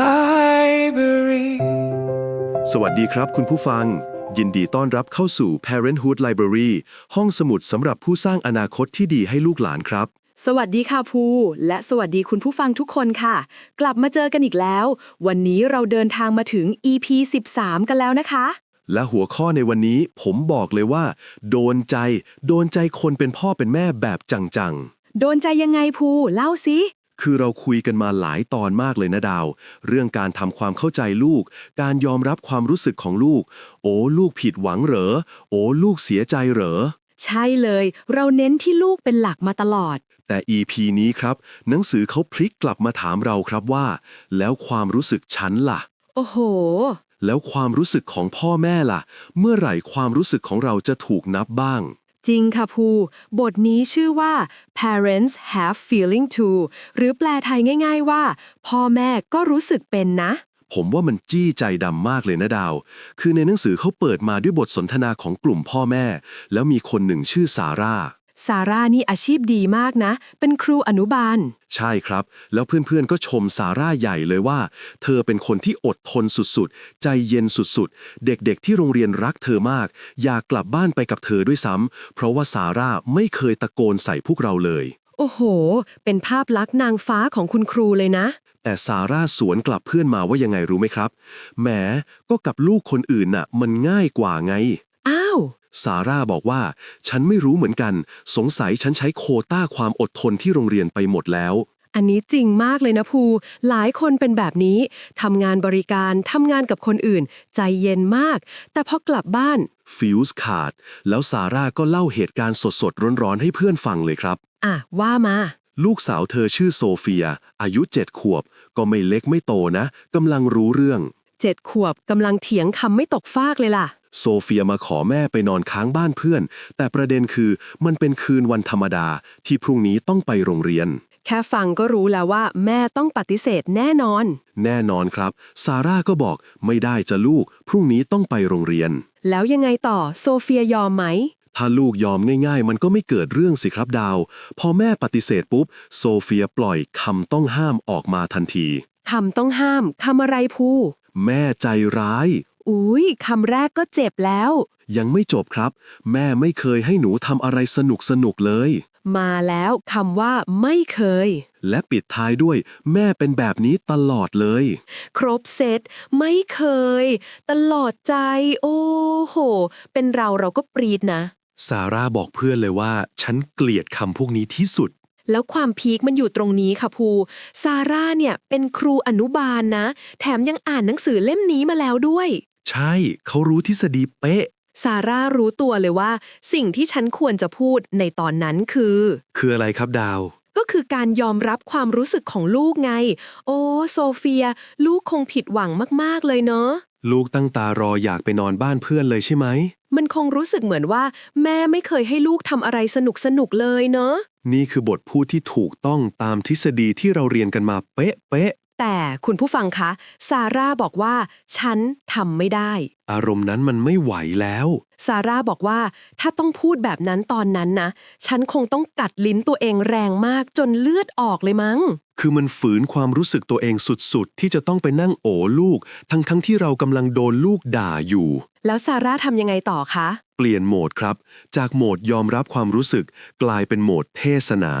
library. สวัสดีครับคุณผู้ฟัง ยินดีต้อนรับเข้าสู่ Parenthood Library ห้องสมุดสำหรับผู้สร้างอนาคตที่ดีให้ลูกหลานครับ สวัสดีค่ะภูและสวัสดีคุณผู้ฟังทุกคนค่ะ กลับมาเจอกันอีกแล้ว วันนี้เราเดินทางมาถึง EP 13 กันแล้วนะคะ และหัวข้อในวันนี้ผมบอกเลยว่า โดนใจ โดนใจคนเป็นพ่อเป็นแม่แบบจังโดนใจยังไงภูเล่าสิๆ คือเราคุยกันมาหลายตอนมากเลยนะดาว เรื่องการทำความเข้าใจลูก การยอมรับความรู้สึกของลูก โอ้ลูกผิดหวังเหรอ โอ้ลูกเสียใจเหรอ ใช่เลย เราเน้นที่ลูกเป็นหลักมาตลอด แต่ EP นี้ครับ หนังสือเขาพลิกกลับมาถามเราครับว่า แล้วความรู้สึกฉันล่ะ โอ้โห แล้วความรู้สึกของพ่อแม่ล่ะ เมื่อไหร่ความรู้สึกของเราจะถูกนับบ้าง จริงค่ะภูบทนี้ชื่อว่า parents have feeling too หรือแปลไทยง่าย ๆว่า พ่อแม่ก็รู้สึกเป็นนะ ผมว่ามันจี้ใจดำมากเลยนะดาว คือในหนังสือเขาเปิดมาด้วยบทสนทนาของกลุ่มพ่อแม่ แล้วมีคนหนึ่งชื่อซาร่า ซาร่านี่อาชีพดีมากนะ เป็นครูอนุบาล ใช่ครับ แล้วเพื่อนๆก็ชมซาร่าใหญ่เลยว่า เธอเป็นคนที่อดทนสุดๆ ใจเย็นสุดๆ เด็กๆ ที่โรงเรียนรักเธอมาก อยากกลับบ้านไปกับเธอด้วยซ้ำเพราะว่าซาร่าไม่เคยตะโกนใส่พวกเราเลย โอ้โห เป็นภาพลักษณ์นางฟ้าของคุณครูเลยนะ แต่ซาร่าสวนกลับเพื่อนมาว่ายังไงรู้ไหมครับแหมก็กับลูกคนอื่นน่ะ มันง่ายกว่าไง อ้าว ซาร่าบอกว่า ฉันไม่รู้เหมือนกัน สงสัยฉันใช้โควต้าความอดทนที่โรงเรียนไปหมดแล้ว อันนี้จริงมากเลยนะภู หลายคนเป็นแบบนี้ทำงานบริการทำงานกับคนอื่น ใจเย็นมาก แต่พอกลับบ้าน ฟิวส์ขาด แล้วซาร่าก็เล่าเหตุการณ์สดๆ ร้อนๆ ให้เพื่อนฟังเลยครับ อะ ว่ามา ลูกสาวเธอชื่อโซเฟีย อายุเจ็ดขวบ ก็ไม่เล็กไม่โตนะกำลังรู้เรื่อง เจ็ดขวบกำลังเถียงคำไม่ตกฟากเลยล่ะ โซเฟียมาขอแม่ไปนอนค้างบ้านเพื่อน แต่ประเด็นคือมันเป็นคืนวันธรรมดาที่พรุ่งนี้ต้องไปโรงเรียน แค่ฟังก็รู้แล้วว่าแม่ต้องปฏิเสธแน่นอน แน่นอนครับ ซาร่าก็บอกไม่ได้จะลูก พรุ่งนี้ต้องไปโรงเรียน แล้วยังไงต่อโซเฟียยอมไหม ถ้าลูกยอมง่ายๆ มันก็ไม่เกิดเรื่องสิครับดาว พอแม่ปฏิเสธปุ๊บ โซเฟียปล่อยคำต้องห้ามออกมาทันทีคำต้องห้ามคำอะไรภูแม่ใจร้าย อุ้ยคำแรกก็เจ็บแล้ว ยังไม่จบครับ แม่ไม่เคยให้หนูทำอะไรสนุกสนุกๆเลย มาแล้วคำว่าไม่เคย และปิดท้ายด้วย แม่เป็นแบบนี้ตลอดเลย ครบเซตไม่เคย ตลอดใจ โอ้โห เป็นเราเราก็ปรีดนะ ซาร่าบอกเพื่อนเลยว่า ฉันเกลียดคำพวกนี้ที่สุด แล้วความพีคมันอยู่ตรงนี้ค่ะภูซาร่าเนี่ยเป็นครูอนุบาลนะ แถมยังอ่านหนังสือเล่มนี้มาแล้วด้วย ใช่เขารู้ทฤษฎีเป๊ะ ซาร่ารู้ตัวเลยว่า สิ่งที่ฉันควรจะพูดในตอนนั้นคือ คืออะไรครับดาว ก็คือการยอมรับความรู้สึกของลูกไง โอ้โซเฟีย ลูกคงผิดหวังมาก ๆ เลยเนาะลูกตั้งตารออยากไปนอนบ้านเพื่อนเลยใช่ไหม มันคงรู้สึกเหมือนว่า แม่ไม่เคยให้ลูกทำอะไรสนุกสนุกๆเลยเนาะนี่คือบทพูดที่ถูกต้องตามทฤษฎีที่เราเรียนกันมาเป๊ะเป๊ะ แต่คุณผู้ฟังคะ ซาร่าบอกว่า ฉันทำไม่ได้ อารมณ์นั้นมันไม่ไหวแล้ว ซาร่าบอกว่า ถ้าต้องพูดแบบนั้นตอนนั้นนะ ฉันคงต้องกัดลิ้นตัวเองแรงมากจนเลือดออกเลยมั้ง คือมันฝืนความรู้สึกตัวเองสุดๆ ที่จะต้องไปนั่งโอลูก ทั้งๆที่เรากำลังโดนลูกด่าอยู่ แล้วซาร่าทำยังไงต่อคะ เปลี่ยนโหมดครับ จากโหมดยอมรับความรู้สึก กลายเป็นโหมดเทศนา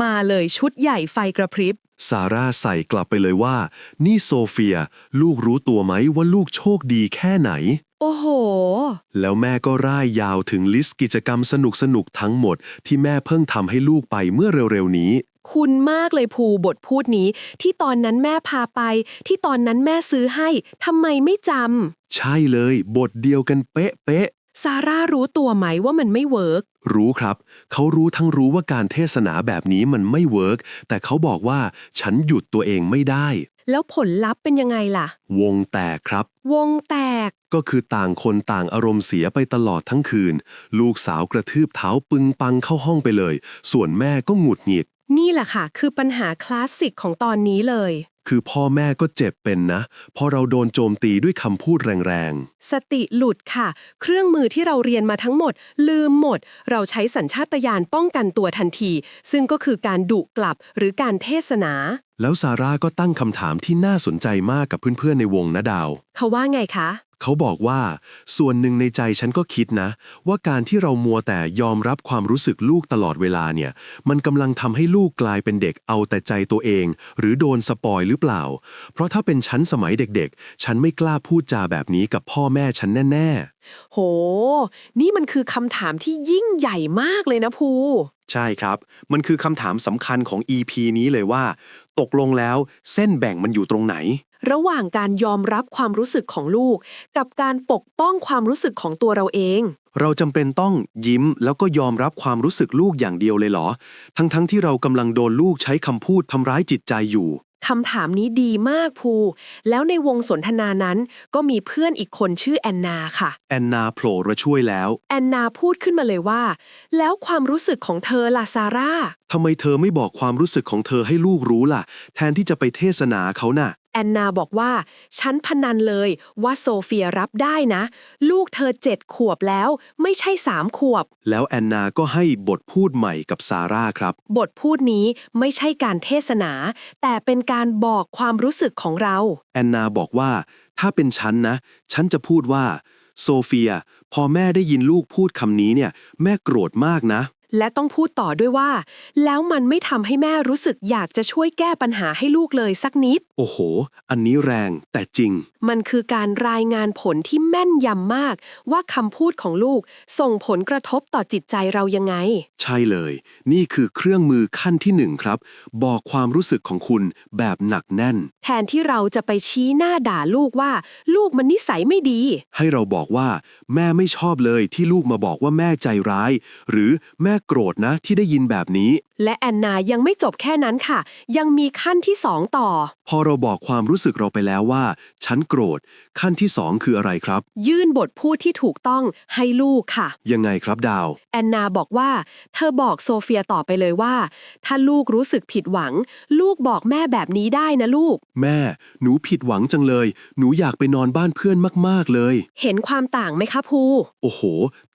มาเลยชุดใหญ่ไฟกระพริบ ซาร่าใส่กลับไปเลยว่า นี่โซเฟีย ลูกรู้ตัวไหมว่าลูกโชคดีแค่ไหน โอ้โห แล้วแม่ก็ร่ายยาวถึงลิสต์กิจกรรมสนุกๆทั้งหมด ที่แม่เพิ่งทำให้ลูกไปเมื่อเร็วๆนี้ คุณมากเลยภูบทพูดนี้ ที่ตอนนั้นแม่พาไป ที่ตอนนั้นแม่ซื้อให้ทำไมไม่จใช่เลย บทเดียวกันเป๊ะเป๊ะำ ซาร่ารู้ตัวไหมว่ามันไม่เวิร์กๆรู้ครับ เขารู้ทั้งรู้ว่าการเทศนาแบบนี้มันไม่เวิร์กแต่เขาบอกว่าฉันหยุดตัวเองไม่ได้ แล้วผลลัพธ์เป็นยังไงล่ะ วงแตกครับ วงแตก ก็คือต่างคนต่างอารมณ์เสียไปตลอดทั้งคืน ลูกสาวกระทืบเท้าปึงปังเข้าห้องไปเลย ส่วนแม่ก็หงุดหงิด นี่แหละค่ะ คือปัญหาคลาสสิกของตอนนี้เลย คือพ่อแม่ก็เจ็บเป็นนะ พอเราโดนโจมตีด้วยคำพูดแรงสติหลุดค่ะ เครื่องมือที่เราเรียนมาทั้งหมด ลืมหมด เราใช้สัญชาตญาณป้องกันตัวทันที ซึ่งก็คือการดุกลับหรือการเทศนาแล้วซาร่าก็ตั้งคำถามที่น่าสนใจมากกับเพื่อนๆในวงนะดาวเขาว่าไงคะ เขาบอกว่า ส่วนหนึ่งในใจฉันก็คิดนะ ว่าการที่เรามัวแต่ยอมรับความรู้สึกลูกตลอดเวลาเนี่ย มันกำลังทำให้ลูกกลายเป็นเด็กเอาแต่ใจตัวเอง หรือโดนสปอยหรือเปล่า เพราะถ้าเป็นฉันสมัยเด็กๆ ฉันไม่กล้าพูดจาแบบนี้กับพ่อแม่ฉันแน่โห นี่มันคือคำถามที่ยิ่งใหญ่มากเลยนะภูใช่ครับ มันคือคำถามสำคัญของ EP นี้เลยว่า ตกลงแล้วเส้นแบ่งมันอยู่ตรงไหน ระหว่างการยอมรับความรู้สึกของลูก กับการปกป้องความรู้สึกของตัวเราเอง เราจำเป็นต้องยิ้มแล้วก็ยอมรับความรู้สึกลูกอย่างเดียวเลยเหรอ ทั้งๆทที่เรากำลังโดนลูกใช้คำพูดทำร้ายจิตใจอยู่ คำถามนี้ดีมากภู แล้วในวงสนทนานั้น ก็มีเพื่อนอีกคนชื่อแอนนาค่ะ แอนนาโผล่มาช่วยแล้ว แอนนาพูดขึ้นมาเลยว่า แล้วความรู้สึกของเธอล่ะซาร่า ทำไมเธอไม่บอกความรู้สึกของเธอให้ลูกรู้ล่ะ แทนที่จะไปเทศนาเขาน่ะ แอนนาบอกว่า ฉันพนันเลยว่าโซเฟียรับได้นะ ลูกเธอเจ็ดขวบแล้ว ไม่ใช่สามขวบ แล้วแอนนาก็ให้บทพูดใหม่กับซาร่าครับ บทพูดนี้ไม่ใช่การเทศนา แต่เป็นการบอกความรู้สึกของเรา แอนนาบอกว่า ถ้าเป็นฉันนะ ฉันจะพูดว่า โซเฟีย พอแม่ได้ยินลูกพูดคำนี้เนี่ย แม่โกรธมากนะ และต้องพูดต่อด้วยว่า แล้วมันไม่ทำให้แม่รู้สึกอยากจะช่วยแก้ปัญหาให้ลูกเลยสักนิด โอ้โห อันนี้แรงแต่จริง มันคือการรายงานผลที่แม่นยำมาก ว่าคำพูดของลูกส่งผลกระทบต่อจิตใจเรายังไง ใช่เลย นี่คือเครื่องมือขั้นที่หนึ่งครับ บอกความรู้สึกของคุณแบบหนักแน่น แทนที่เราจะไปชี้หน้าด่าลูกว่า ลูกมันนิสัยไม่ดี ให้เราบอกว่า แม่ไม่ชอบเลยที่ลูกมาบอกว่าแม่ใจร้าย หรือแม่โกรธนะที่ได้ยินแบบนี้ และแอนนายังไม่จบแค่นั้นค่ะ ยังมีขั้นที่สองต่อ พอเราบอกความรู้สึกเราไปแล้วว่า ฉันโกรธ ขั้นที่สองคืออะไรครับ ยื่นบทพูดที่ถูกต้องให้ลูกค่ะ ยังไงครับดาว แอนนาบอกว่า เธอบอกโซเฟียต่อไปเลยว่า ถ้าลูกรู้สึกผิดหวัง ลูกบอกแม่แบบนี้ได้นะลูก แม่ หนูผิดหวังจังเลย หนูอยากไปนอนบ้านเพื่อนมากๆเลย เห็นความต่างไหมคะภูโอ้โห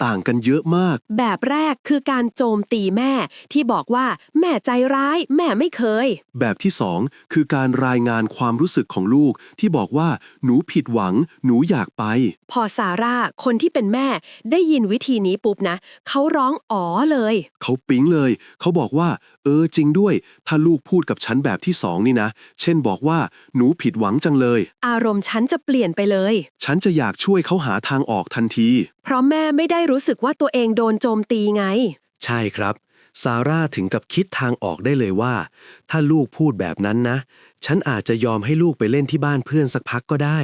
ต่างกันเยอะมาก แบบแรกคือการโจมตีแม่ที่บอกว่าแม่ใจร้าย แม่ไม่เคย แบบที่สองคือการรายงานความรู้สึกของลูกที่บอกว่า หนูผิดหวัง หนูอยากไป พอซาร่า คนที่เป็นแม่ ได้ยินวิธีนี้ปุ๊บนะ เขาร้องอ๋อเลย เขาปิ๊งเลย เขาบอกว่า เออจริงด้วย ถ้าลูกพูดกับฉันแบบที่สองนี่นะ เช่นบอกว่า หนูผิดหวังจังเลย อารมณ์ฉันจะเปลี่ยนไปเลย ฉันจะอยากช่วยเขาหาทางออกทันที เพราะแม่ไม่ได้รู้สึกว่าตัวเองโดนโจมตีไง ใช่ครับ ซาร่าถึงกับคิดทางออกได้เลยว่า ถ้าลูกพูดแบบนั้นนะ ฉันอาจจะยอมให้ลูกไปเล่นที่บ้านเพื่อนสักพักก็ได้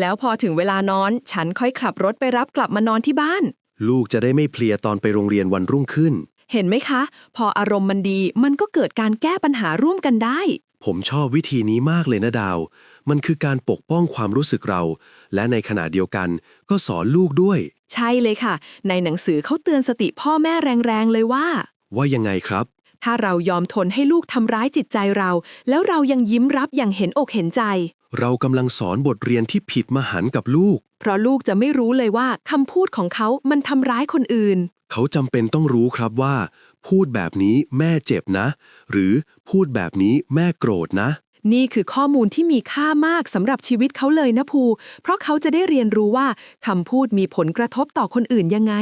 แล้วพอถึงเวลานอน ฉันค่อยขับรถไปรับกลับมานอนที่บ้าน ลูกจะได้ไม่เพลียตอนไปโรงเรียนวันรุ่งขึ้น เห็นไหมคะ พออารมณ์มันดีมันก็เกิดการแก้ปัญหาร่วมกันได้ ผมชอบวิธีนี้มากเลยนะดาว มันคือการปกป้องความรู้สึกเรา และในขณะเดียวกันก็สอนลูกด้วย ใช่เลยค่ะ ในหนังสือเขาเตือนสติพ่อแม่แรงๆเลยว่า ว่ายังไงครับ ถ้าเรายอมทนให้ลูกทำร้ายจิตใจเรา แล้วเรายังยิ้มรับอย่างเห็นอกเห็นใจ เรากำลังสอนบทเรียนที่ผิดมหันต์กับลูก เพราะลูกจะไม่รู้เลยว่าคำพูดของเขามันทำร้ายคนอื่น เขาจำเป็นต้องรู้ครับว่า พูดแบบนี้แม่เจ็บนะ หรือพูดแบบนี้แม่โกรธนะ นี่คือข้อมูลที่มีค่ามากสำหรับชีวิตเขาเลยนะภู เพราะเขาจะได้เรียนรู้ว่าคำพูดมีผลกระทบต่อคนอื่นยังไง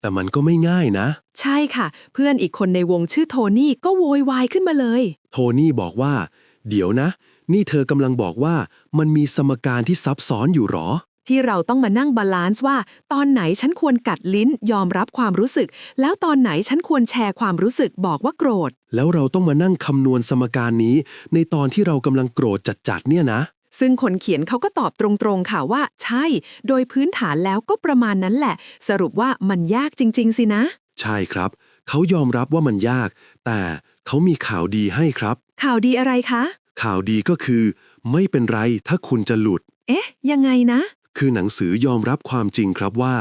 แต่มันก็ไม่ง่ายนะ ใช่ค่ะ เพื่อนอีกคนในวงชื่อโทนี่ก็โวยวายขึ้นมาเลย โทนี่บอกว่า เดี๋ยวนะ นี่เธอกำลังบอกว่ามันมีสมการที่ซับซ้อนอยู่หรอ ที่เราต้องมานั่งบาลานซ์ว่า ตอนไหนฉันควรกัดลิ้นยอมรับความรู้สึก แล้วตอนไหนฉันควรแชร์ความรู้สึกบอกว่าโกรธ แล้วเราต้องมานั่งคำนวณสมการนี้ ในตอนที่เรากำลังโกรธจัดๆเนี่ยนะ ซึ่งคนเขียนเขาก็ตอบตรงๆค่ะว่า ใช่ โดยพื้นฐานแล้วก็ประมาณนั้นแหละ สรุปว่ามันยากจริง ๆ สินะ ใช่ครับ เขายอมรับว่ามันยาก แต่เขามีข่าวดีให้ครับ ข่าวดีอะไรคะ ข่าวดีก็คือ ไม่เป็นไรถ้าคุณจะหลุด เอ๊ะ ยังไงนะ คือหนังสือยอมรับความจริงครับว่า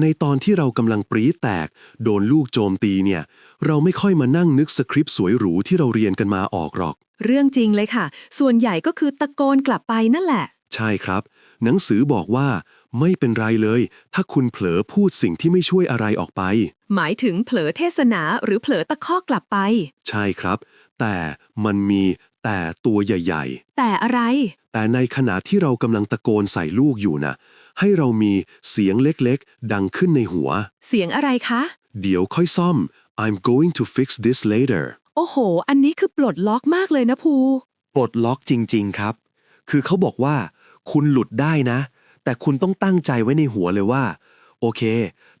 ในตอนที่เรากำลังปรี๊ดแตก โดนลูกโจมตีเนี่ย เราไม่ค่อยมานั่งนึกสคริปต์สวยหรูที่เราเรียนกันมาออกหรอก เรื่องจริงเลยค่ะ ส่วนใหญ่ก็คือตะโกนกลับไปนั่นแหละ ใช่ครับ หนังสือบอกว่า ไม่เป็นไรเลย ถ้าคุณเผลอพูดสิ่งที่ไม่ช่วยอะไรออกไป หมายถึงเผลอเทศนาหรือเผลอตะคอกกลับไป ใช่ครับ แต่มันมีแต่ตัวใหญ่ แต่อะไร ๆ แต่ในขณะที่เรากำลังตะโกนใส่ลูกอยู่นะให้เรามีเสียงเล็กๆ ดังขึ้นในหัว เสียงอะไรคะ เดี๋ยวค่อยซ่อม I'm going to fix this later โอ้โห อันนี้คือปลดล็อกมากเลยนะภู ปลดล็อกจริง ๆ ครับ คือเขาบอกว่า คุณหลุดได้นะ แต่คุณต้องตั้งใจไว้ในหัวเลยว่า โอเค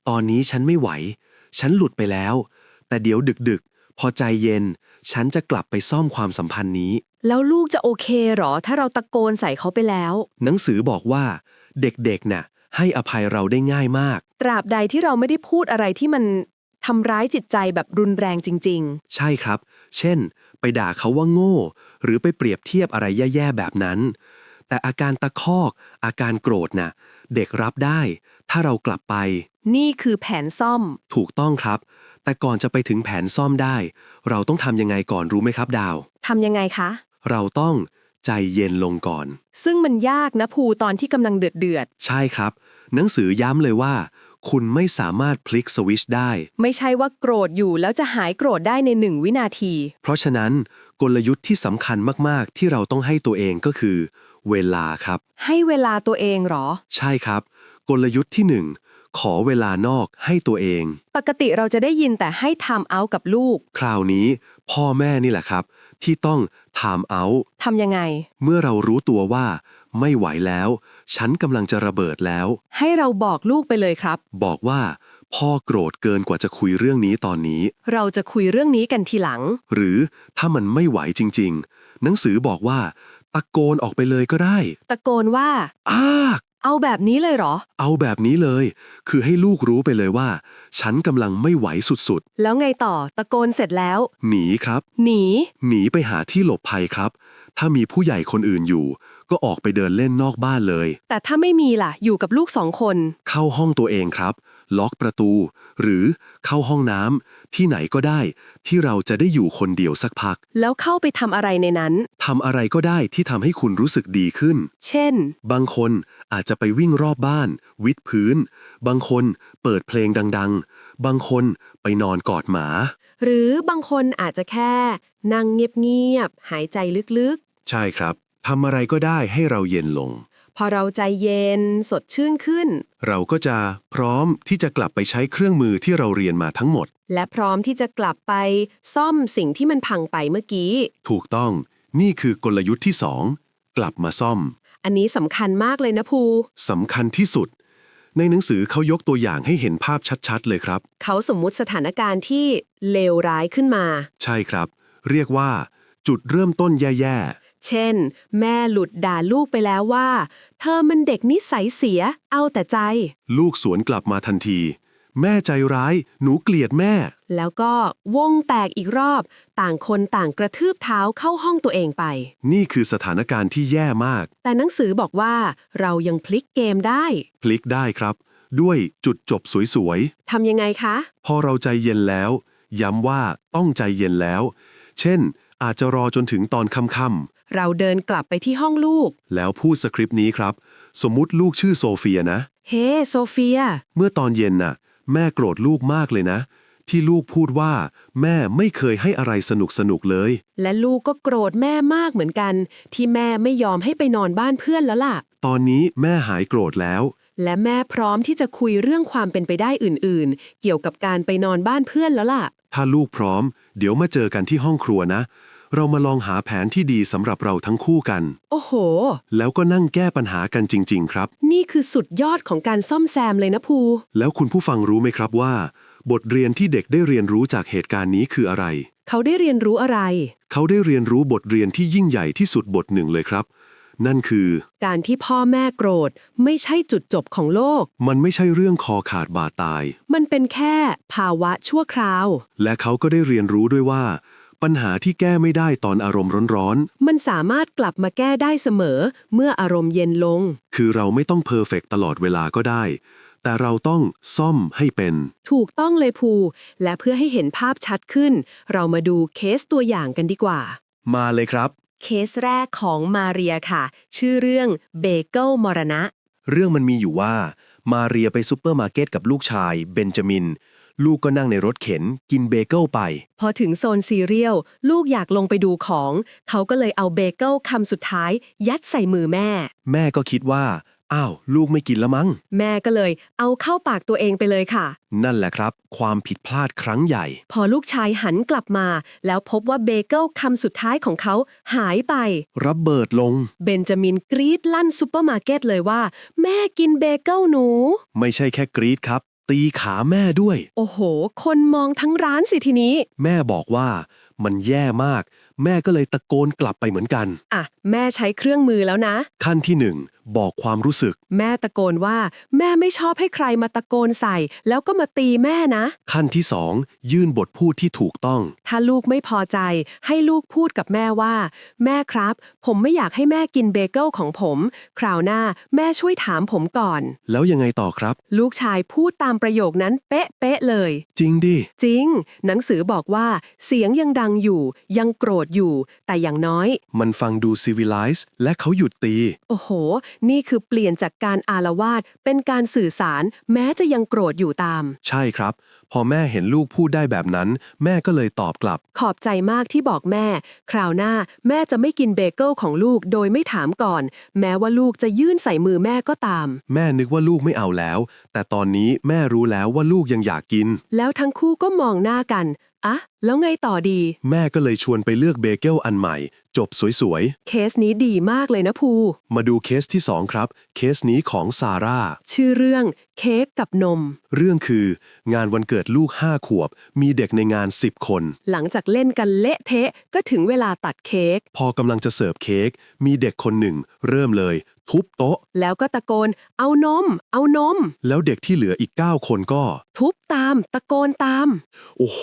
ตอนนี้ฉันไม่ไหว ฉันหลุดไปแล้ว แต่เดี๋ยวดึกๆ พอใจเย็น ฉันจะกลับไปซ่อมความสัมพันธ์นี้ แล้วลูกจะโอเคเหรอ ถ้าเราตะโกนใส่เขาไปแล้ว หนังสือบอกว่า เด็กๆ น่ะ ให้อภัยเราได้ง่ายมาก ตราบใดที่เราไม่ได้พูดอะไรที่มัน ทำร้ายจิตใจแบบรุนแรงจริง ใช่ครับ เช่น ไปด่าเขาว่าโง่ หรือไปเปรียบเทียบอะไรแย่ๆแบบนั้น แต่อาการตะคอก อาการโกรธน่ะ เด็กรับได้ ถ้าเรากลับไป ๆ นี่คือแผนซ่อม ถูกต้องครับ แต่ก่อนจะไปถึงแผนซ่อมได้ เราต้องทำยังไงก่อนรู้ไหมครับดาว ทำยังไงคะ เราต้องใจเย็นลงก่อน ซึ่งมันยากนะภูตอนที่กำลังเดือดเดือดใช่ครับ หนังสือย้ำเลยว่า คุณไม่สามารถพลิกสวิชได้ๆไม่ใช่ว่าโกรธอยู่แล้วจะหายโกรธได้ในหนึ่งวินาที เพราะฉะนั้นกลยุทธ์ที่สำคัญมากๆ ที่เราต้องให้ตัวเองก็คือ เวลาครับ ให้เวลาตัวเองเหรอ ใช่ครับ กลยุทธ์ที่หนึ่งขอเวลานอกให้ตัวเอง ปกติเราจะได้ยินแต่ให้ time out กับลูก คราวนี้พ่อแม่นี่แหละครับ ที่ต้อง time out ทำยังไง เมื่อเรารู้ตัวว่า ไม่ไหวแล้ว ฉันกำลังจะระเบิดแล้ว ให้เราบอกลูกไปเลยครับ บอกว่า พ่อโกรธเกินกว่าจะคุยเรื่องนี้ตอนนี้ เราจะคุยเรื่องนี้กันทีหลัง หรือถ้ามันไม่ไหวจริง ๆ หนังสือบอกว่า ตะโกนออกไปเลยก็ได้ ตะโกนว่า อ้ากเอาแบบนี้เลยเหรอ เอาแบบนี้เลย คือให้ลูกรู้ไปเลยว่า ฉันกำลังไม่ไหวสุดแล้วไงต่อตะโกนเสร็จแล้ว ๆ หนีครับ หนี หนีไปหาที่หลบภัยครับ ถ้ามีผู้ใหญ่คนอื่นอยู่ ก็ออกไปเดินเล่นนอกบ้านเลย แต่ถ้าไม่มีล่ะ อยู่กับลูกสองคน เข้าห้องตัวเองครับ ล็อกประตู หรือเข้าห้องน้ำที่ไหนก็ได้ ที่เราจะได้อยู่คนเดียวสักพักแล้วเข้าไปทำอะไรในนั้น ทำอะไรก็ได้ที่ทำให้คุณรู้สึกดีขึ้น เช่น บางคนอาจจะไปวิ่งรอบบ้าน วิดพื้น บางคนเปิดเพลงดัง ๆ บางคนไปนอนกอดหมา หรือบางคนอาจจะแค่ นั่งเงียบๆหายใจลึกใช่ครับ ทำอะไรก็ได้ให้เราเย็นลงๆพอเราใจเย็นสดชื่นขึ้น เราก็จะพร้อมที่จะกลับไปใช้เครื่องมือที่เราเรียนมาทั้งหมด และพร้อมที่จะกลับไปซ่อมสิ่งที่มันพังไปเมื่อกี้ ถูกต้องนี่คือกลยุทธ์ที่สองกลับมาซ่อม อันนี้สำคัญมากเลยนะภูสำคัญที่สุด ในหนังสือเขายกตัวอย่างให้เห็นภาพชัดๆ เลยครับ เขาสมมุติสถานการณ์ที่เลวร้ายขึ้นมา ใช่ครับ เรียกว่า จุดเริ่มต้นแย่ เช่น แม่หลุดด่าลูกไปแล้วว่า เธอมันเด็กนิสัยเสีย เอาแต่ใจๆลูกสวนกลับมาทันที แม่ใจร้าย หนูเกลียดแม่ แล้วก็วงแตกอีกรอบ ต่างคนต่างกระทืบเท้าเข้าห้องตัวเองไป นี่คือสถานการณ์ที่แย่มาก แต่หนังสือบอกว่าเรายังพลิกเกมได้ พลิกได้ครับ ด้วยจุดจบสวยทำยังไงคะ ๆ พอเราใจเย็นแล้ว ย้ำว่าต้องใจเย็นแล้ว เช่น อาจจะรอจนถึงตอนค่ำ เราเดินกลับไปที่ห้องลูกๆแล้วพูดสคริปต์นี้ครับ สมมุติลูกชื่อโซเฟียนะ เฮ้ โซเฟีย เมื่อตอนเย็นน่ะ แม่โกรธลูกมากเลยนะ ที่ลูกพูดว่า แม่ไม่เคยให้อะไรสนุกสนุกๆเลย และลูกก็โกรธแม่มากเหมือนกัน ที่แม่ไม่ยอมให้ไปนอนบ้านเพื่อนแล้วล่ะ ตอนนี้แม่หายโกรธแล้ว และแม่พร้อมที่จะคุยเรื่องความเป็นไปได้อื่น ๆ เกี่ยวกับการไปนอนบ้านเพื่อนแล้วล่ะ ถ้าลูกพร้อม เดี๋ยวมาเจอกันที่ห้องครัวนะ เรามาลองหาแผนที่ดีสำหรับเราทั้งคู่กัน โอ้โห แล้วก็นั่งแก้ปัญหากันจริง ๆ ครับ นี่คือสุดยอดของการซ่อมแซมเลยนะภู แล้วคุณผู้ฟังรู้ไหมครับว่า บทเรียนที่เด็กได้เรียนรู้จากเหตุการณ์นี้คืออะไร เขาได้เรียนรู้อะไร เขาได้เรียนรู้บทเรียนที่ยิ่งใหญ่ที่สุดบทหนึ่งเลยครับ นั่นคือ การที่พ่อแม่โกรธ ไม่ใช่จุดจบของโลก มันไม่ใช่เรื่องคอขาดบาดตาย มันเป็นแค่ภาวะชั่วคราว และเขาก็ได้เรียนรู้ด้วยว่า ปัญหาที่แก้ไม่ได้ตอนอารมณ์ร้อนมันสามารถกลับมาแก้ได้เสมอ เมื่ออารมณ์เย็นลง ๆ คือเราไม่ต้องเพอร์เฟกตลอดเวลาก็ได้ แต่เราต้องซ่อมให้เป็น ถูกต้องเลยภู และเพื่อให้เห็นภาพชัดขึ้น เรามาดูเคสตัวอย่างกันดีกว่า มาเลยครับ เคสแรกของมาเรียค่ะ ชื่อเรื่องเบเกิลมรณะ เรื่องมันมีอยู่ว่า มาเรียไปซูเปอร์มาร์เก็ตกับลูกชายเบนจามิน ลูกก็นั่งในรถเข็น กินเบเกิลไป พอถึงโซนซีเรียลลูกอยากลงไปดูของ เขาก็เลยเอาเบเกิลคำสุดท้าย ยัดใส่มือแม่ แม่ก็คิดว่า อ้าว ลูกไม่กินแล้วมั้ง แม่ก็เลยเอาเข้าปากตัวเองไปเลยค่ะ นั่นแหละครับ ความผิดพลาดครั้งใหญ่ พอลูกชายหันกลับมา แล้วพบว่าเบเกิลคำสุดท้ายของเขาหายไป ระเบิดลง เบนจามินกรีดลั่นซูเปอร์มาร์เก็ตเลยว่า แม่กินเบเกิลหนู ไม่ใช่แค่กรีดครับ ตีขาแม่ด้วย โอ้โห คนมองทั้งร้านสิทีนี้ แม่บอกว่ามันแย่มาก แม่ก็เลยตะโกนกลับไปเหมือนกัน อะ แม่ใช้เครื่องมือแล้วนะ ขั้นที่หนึ่ง บอกความรู้สึก แม่ตะโกนว่า แม่ไม่ชอบให้ใครมาตะโกนใส่ แล้วก็มาตีแม่นะ ขั้นที่สองยื่นบทพูดที่ถูกต้อง ถ้าลูกไม่พอใจ ให้ลูกพูดกับแม่ว่า แม่ครับ ผมไม่อยากให้แม่กินเบเกิลของผม คราวหน้าแม่ช่วยถามผมก่อน แล้วยังไงต่อครับ ลูกชายพูดตามประโยคนั้นเป๊ะเป๊ะๆเลย จริงดิ จริง หนังสือบอกว่า เสียงยังดังอยู่ ยังโกรธอยู่ แต่อย่างน้อย มันฟังดูซีวิไลซ์และเขาหยุดตี โอ้โหนี่คือเปลี่ยนจากการอารวาสเป็นการสื่อสาร แม้จะยังโกรธอยู่ตาม ใช่ครับ พอแม่เห็นลูกพูดได้แบบนั้น แม่ก็เลยตอบกลับ ขอบใจมากที่บอกแม่ คราวหน้าแม่จะไม่กินเบเกิลของลูกโดยไม่ถามก่อน แม้ว่าลูกจะยื่นใส่มือแม่ก็ตาม แม่นึกว่าลูกไม่เอาแล้ว แต่ตอนนี้แม่รู้แล้วว่าลูกยังอยากกิน แล้วทั้งคู่ก็มองหน้ากัน อะ แล้วไงต่อดี แม่ก็เลยชวนไปเลือกเบเกิลอันใหม่ จบสวยเคสนี้ดีมากเลยนะภู ๆ มาดูเคสที่ 2 ครับ เคสนี้ของซาร่า ชื่อเรื่อง เค้กกับนม เรื่องคืองานวันเกิดลูก 5 ขวบ มีเด็กในงาน 10 คน หลังจากเล่นกันเละเทะก็ถึงเวลาตัดเค้ก พอกำลังจะเสิร์ฟเค้ก มีเด็กคนหนึ่ง เริ่มเลย ทุบโต๊ะ แล้วก็ตะโกน เอานม เอานม แล้วเด็กที่เหลืออีก 9 คนก็ ทุบตาม ตะโกนตาม โอ้โห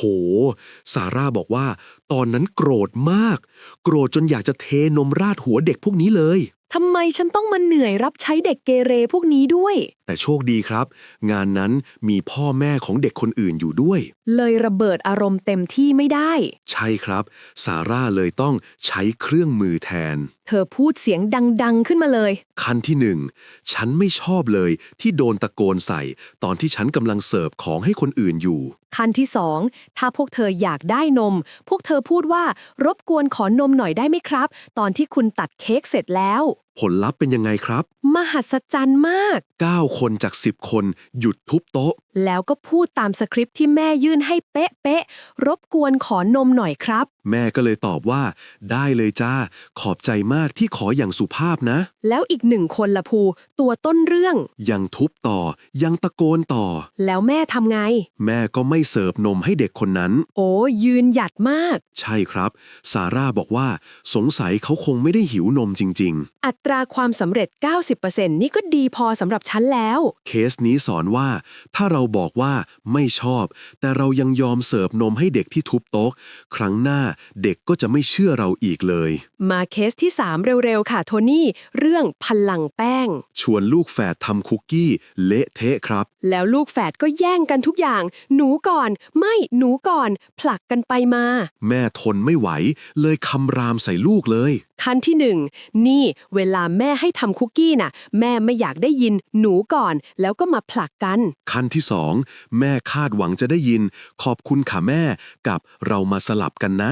ซาร่าบอกว่า ตอนนั้นโกรธมาก โกรธจนอยากจะเทนมราดหัวเด็กพวกนี้เลย ทำไมฉันต้องมาเหนื่อยรับใช้เด็กเกเรพวกนี้ด้วย แต่โชคดีครับ งานนั้นมีพ่อแม่ของเด็กคนอื่นอยู่ด้วย เลยระเบิดอารมณ์เต็มที่ไม่ได้ ใช่ครับ ซาร่าเลยต้องใช้เครื่องมือแทน เธอพูดเสียงดัง ๆ ขึ้นมาเลย ขั้นที่หนึ่งฉันไม่ชอบเลยที่โดนตะโกนใส่ ตอนที่ฉันกำลังเสิร์ฟของให้คนอื่นอยู่ ขั้นที่สองถ้าพวกเธออยากได้นม พวกเธอพูดว่ารบกวนขอนมหน่อยได้ไหมครับ ตอนที่คุณตัดเค้กเสร็จแล้ว ผลลัพธ์เป็นยังไงครับ มหัศจรรย์มาก 9 คนจาก 10 คนหยุดทุบโต๊ะ แล้วก็พูดตามสคริปต์ที่แม่ยื่นให้เป๊ะเป๊ะๆรบกวนขอนมหน่อยครับแม่ก็เลยตอบว่า ได้เลยจ้า ขอบใจมากที่ขออย่างสุภาพนะ แล้วอีกหนึ่งคนละภู ตัวต้นเรื่อง ยังทุบต่อ ยังตะโกนต่อ แล้วแม่ทำไง แม่ก็ไม่เสิร์ฟนมให้เด็กคนนั้น โอ้ยืนหยัดมาก ใช่ครับ ซาร่าบอกว่า สงสัยเขาคงไม่ได้หิวนมจริง อัตราความสำเร็จ 90%นี่ก็ดีพอสำหรับฉันแล้ว ๆ เคสนี้สอนว่า ถ้าเราบอกว่าไม่ชอบ แต่เรายังยอมเสิร์ฟนมให้เด็กที่ทุบโต๊ะ ครั้งหน้าเด็กก็จะไม่เชื่อเราอีกเลย มาเคสที่ 3 เร็ว ๆ ค่ะ โทนี่ เรื่องพลังแป้ง ชวนลูกแฝดทำคุกกี้ เละเทะครับ แล้วลูกแฝดก็แย่งกันทุกอย่าง หนูก่อน ไม่หนูก่อน ผลักกันไปมา แม่ทนไม่ไหว เลยคำรามใส่ลูกเลยขั้นที่หนึ่งนี่เวลาแม่ให้ทำคุกกี้น่ะ แม่ไม่อยากได้ยินหนูก่อน แล้วก็มาผลักกัน ขั้นที่สองแม่คาดหวังจะได้ยิน ขอบคุณค่ะแม่กับเรามาสลับกันนะ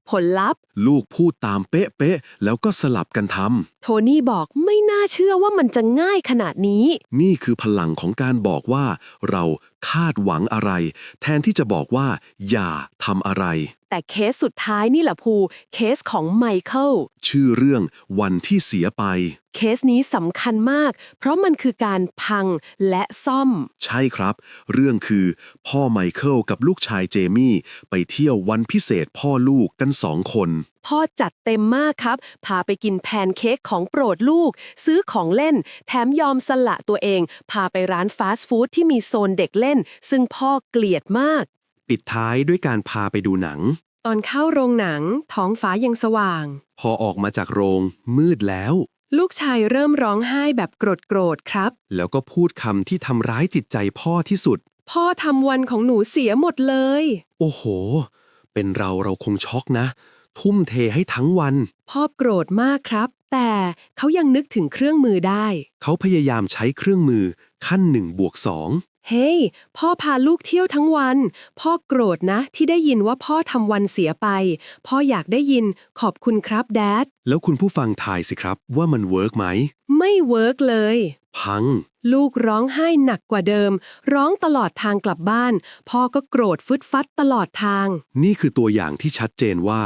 ผลลัพธ์ ลูกพูดตามเป๊ะๆ แล้วก็สลับกันทโทนี่บอกไม่น่าเชื่อว่ามันจะง่ายขนาดนี้ำ นี่คือพลังของการบอกว่า เราคาดหวังอะไร แทนที่จะบอกว่า อย่าทำอะไร แต่เคสสุดท้ายนี่แหละภูเคสของไมเคิล ชื่อเรื่องวันที่เสียไป เคสนี้สำคัญมาก เพราะมันคือการพังและซ่อม ใช่ครับ เรื่องคือ พ่อไมเคิลกับลูกชายเจมี่ ไปเที่ยววันพิเศษพ่อลูกกันสองคน พ่อจัดเต็มมากครับ พาไปกินแพนเค้กของโปรดลูก ซื้อของเล่น แถมยอมสละตัวเอง พาไปร้านฟาสต์ฟู้ดที่มีโซนเด็กเล่น ซึ่งพ่อเกลียดมาก ปิดท้ายด้วยการพาไปดูหนัง ตอนเข้าโรงหนัง ท้องฟ้ายังสว่าง พอออกมาจากโรงมืดแล้ว ลูกชายเริ่มร้องไห้แบบโกรธๆครับ แล้วก็พูดคำที่ทำร้ายจิตใจพ่อที่สุด พ่อทำวันของหนูเสียหมดเลย โอ้โห เป็นเราเราคงช็อกนะ ทุ่มเทให้ทั้งวัน พ่อโกรธมากครับ แต่เขายังนึกถึงเครื่องมือได้ เขาพยายามใช้เครื่องมือขั้นหนึ่งบวกสองเฮ้ยพ่อพาลูกเที่ยวทั้งวัน พ่อโกรธนะ ที่ได้ยินว่าพ่อทำวันเสียไป พ่ออยากได้ยินขอบคุณครับแดด แล้วคุณผู้ฟังทายสิครับว่ามันเวิร์กไหม ไม่เวิร์กเลย พัง ลูกร้องไห้หนักกว่าเดิม ร้องตลอดทางกลับบ้าน พ่อก็โกรธฟึดฟัดตลอดทาง นี่คือตัวอย่างที่ชัดเจนว่า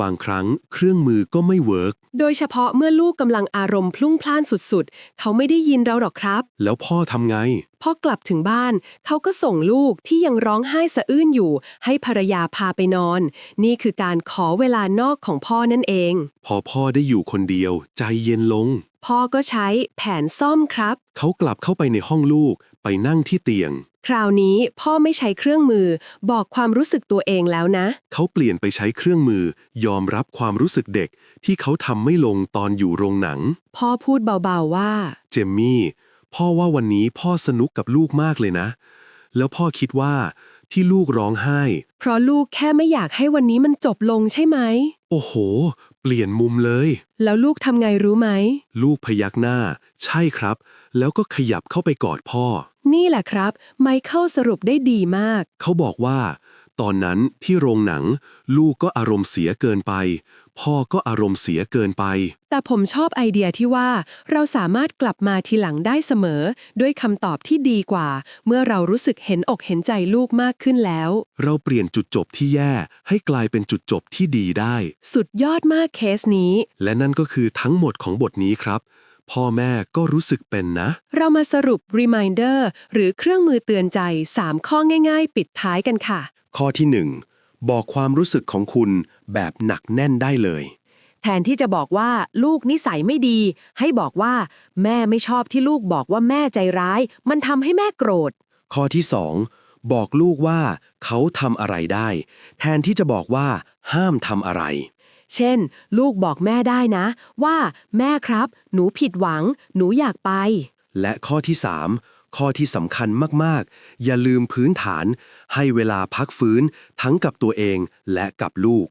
บางครั้งเครื่องมือก็ไม่เวิร์กโดยเฉพาะเมื่อลูกกำลังอารมณ์พลุ่งพล่านสุดๆ เขาไม่ได้ยินเราหรอกครับ แล้วพ่อทำไง พอกลับถึงบ้าน เขาก็ส่งลูกที่ยังร้องไห้สะอื้นอยู่ ให้ภรรยาพาไปนอน นี่คือการขอเวลานอกของพ่อนั่นเอง พอพ่อได้อยู่คนเดียว ใจเย็นลง พ่อก็ใช้แผนซ่อมครับ เขากลับเข้าไปในห้องลูก ไปนั่งที่เตียง คราวนี้พ่อไม่ใช้เครื่องมือ บอกความรู้สึกตัวเองแล้วนะ เขาเปลี่ยนไปใช้เครื่องมือ ยอมรับความรู้สึกเด็ก ที่เขาทำไม่ลงตอนอยู่โรงหนัง พ่อพูดเบาๆว่า เจมมี่ พ่อว่าวันนี้พ่อสนุกกับลูกมากเลยนะ แล้วพ่อคิดว่าที่ลูกร้องไห้ เพราะลูกแค่ไม่อยากให้วันนี้มันจบลงใช่ไหม โอ้โห เปลี่ยนมุมเลย แล้วลูกทำไงรู้ไหม ลูกพยักหน้า ใช่ครับ แล้วก็ขยับเข้าไปกอดพ่อ นี่แหละครับ ไมเคิลสรุปได้ดีมาก เขาบอกว่า ตอนนั้นที่โรงหนัง ลูกก็อารมณ์เสียเกินไป พ่อก็อารมณ์เสียเกินไป แต่ผมชอบไอเดียที่ว่า เราสามารถกลับมาทีหลังได้เสมอ ด้วยคำตอบที่ดีกว่า เมื่อเรารู้สึกเห็นอกเห็นใจลูกมากขึ้นแล้ว เราเปลี่ยนจุดจบที่แย่ ให้กลายเป็นจุดจบที่ดีได้ สุดยอดมากเคสนี้ และนั่นก็คือทั้งหมดของบทนี้ครับ พ่อแม่ก็รู้สึกเป็นนะ เรามาสรุป reminder หรือเครื่องมือเตือนใจ 3 ข้อง่าย ๆ ปิดท้ายกันค่ะ ข้อที่หนึ่งบอกความรู้สึกของคุณ แบบหนักแน่นได้เลย แทนที่จะบอกว่าลูกนิสัยไม่ดี ให้บอกว่า แม่ไม่ชอบที่ลูกบอกว่าแม่ใจร้าย มันทำให้แม่โกรธ ข้อที่สองบอกลูกว่าเขาทำอะไรได้ แทนที่จะบอกว่า ห้ามทำอะไร เช่น ลูกบอกแม่ได้นะ ว่าแม่ครับ หนูผิดหวัง หนูอยากไป และข้อที่สามข้อที่สำคัญมาก ๆ อย่าลืมพื้นฐาน ให้เวลาพักฟื้นทั้งกับตัวเองและกับลูก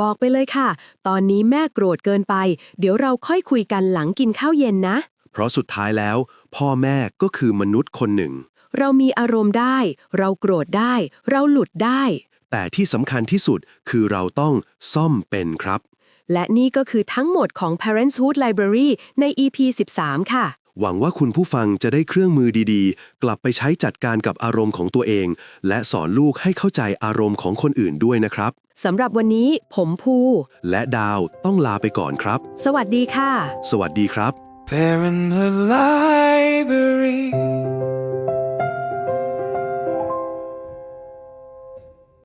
บอกไปเลยค่ะ ตอนนี้แม่โกรธเกินไป เดี๋ยวเราค่อยคุยกันหลังกินข้าวเย็นนะ เพราะสุดท้ายแล้ว พ่อแม่ก็คือมนุษย์คนหนึ่ง เรามีอารมณ์ได้ เราโกรธได้ เราหลุดได้ แต่ที่สำคัญที่สุดคือเราต้องซ่อมเป็นครับ และนี่ก็คือทั้งหมดของ Parenthood Library ใน EP 13 ค่ะ หวังว่าคุณผู้ฟังจะได้เครื่องมือดีๆ กลับไปใช้จัดการกับอารมณ์ของตัวเอง และสอนลูกให้เข้าใจอารมณ์ของคนอื่นด้วยนะครับ สำหรับวันนี้ผมภูและดาวต้องลาไปก่อนครับ สวัสดีค่ะ สวัสดีครับ Parenthood Library.